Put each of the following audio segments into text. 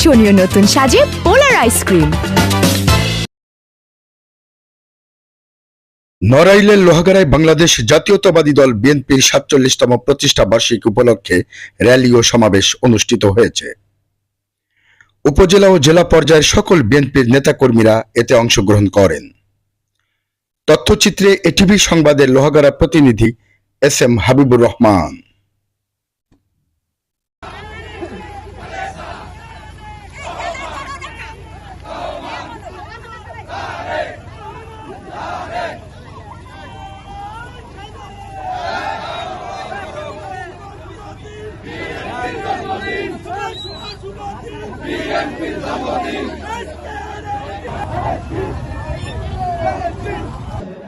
আকর্ষণীয় নতুন সাজে পোলার আইসক্রিম নড়াইলের লোহাগাড়ায় বাংলাদেশ জাতীয়তাবাদী দল বিএনপির সাতচল্লিশতম প্রতিষ্ঠা বার্ষিক উপলক্ষে র্যালি ও সমাবেশ অনুষ্ঠিত হয়েছে। উপজেলা ও জেলা পর্যায়ের সকল বিএনপির নেতাকর্মীরা এতে অংশগ্রহণ করেন। তথ্যচিত্রে এটিভি সংবাদের লোহাগাড়া প্রতিনিধি এস এম হাবিবুর রহমান।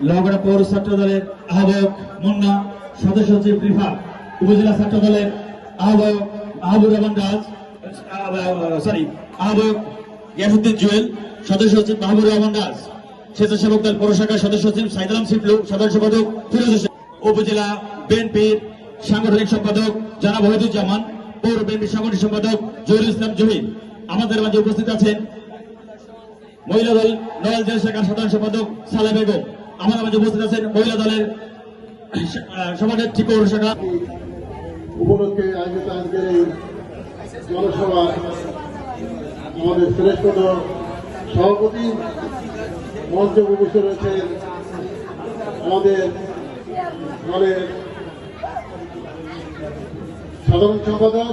লোহাগড়া পৌর ছাত্র দলের আহ্বায়ক মুন্না, সদস্য সচিব রিফাত উপজেলা ছাত্র দলের আহ্বায়ক মাহবুব রহমান রাজ সরি আহ্বায়ক ইয়াসুদ্দিন জুয়েল, সদস্য সচিব মাহবুব রহমান রাজ, স্বেচ্ছাসেবক দল পৌর শাখার সদস্য সচিব সাইদালাম সিপলু সদস্য সম্পাদক ফিরোজ হোসেন, উপজেলা বিএনপির সাংগঠনিক সম্পাদক জনাব ওহিদুজ্জামান পৌর বিএনপির সাংগঠনিক সম্পাদক জহিরুল ইসলাম জহির। আমাদের মাঝে উপস্থিত আছেন মহিলা দল, নয়াল জেলা শাখার সাধারণ সম্পাদক সালে বেগম। আমাদের মাঝে উপস্থিত আছেন মহিলা দলের শাখা। উপলক্ষে আয়োজিত আজকের এই জনসভা আমাদের শ্রেষ্ঠ সভাপতি মঞ্চ উপস্থিত রয়েছেন আমাদের দলের সাধারণ সম্পাদক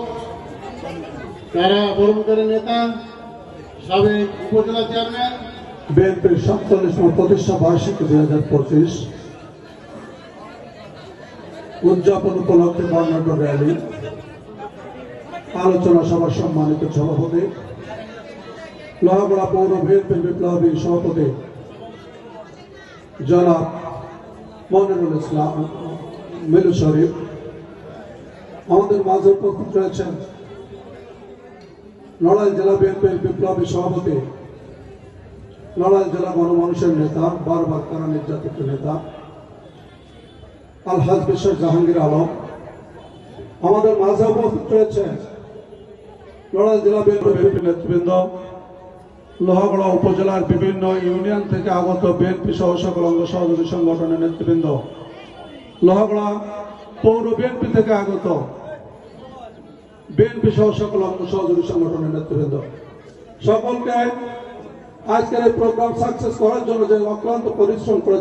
তারা বরমকারের নেতা সাবেক উপজেলা চেয়ারম্যান। বিএনপির প্রতিষ্ঠা দুই হাজার পঁচিশ উদযাপন উপলক্ষে বর্ণাঢ্য র্যালি, আলোচনা সভার সম্মানিত সভাপতি, লোহাগড়া পৌর বিএনপির বিপ্লবী সভাপতি জনাব মনিরুল ইসলাম মিলু শরীফ, আমাদের মাঝে উপস্থিত রয়েছেন নড়াইল জেলা বিএনপির বিপ্লবী সভাপতি নড়াইল জেলা গণমানুষের নেতা, বারবার কারা নির্যাতিত নেতা, আলহাজ বিশ্বের জাহাঙ্গীর আলম। আমাদের মাঝে উপস্থিত রয়েছে নড়াইল জেলা বিএনপি নেতৃবৃন্দ, লোহাগড়া উপজেলার বিভিন্ন ইউনিয়ন থেকে আগত বিএনপি সহ সকল অঙ্গ সহযোগী সংগঠনের নেতৃবৃন্দ, লোহাগড়া পৌর বিএনপি থেকে আগত বিএনপি সহ সকল অঙ্গ সহযোগী সংগঠনের নেতৃবৃন্দ। সকলকে আজকের এই প্রোগ্রাম সাকসেস করার জন্য যে অক্লান্ত পরিশ্রম করে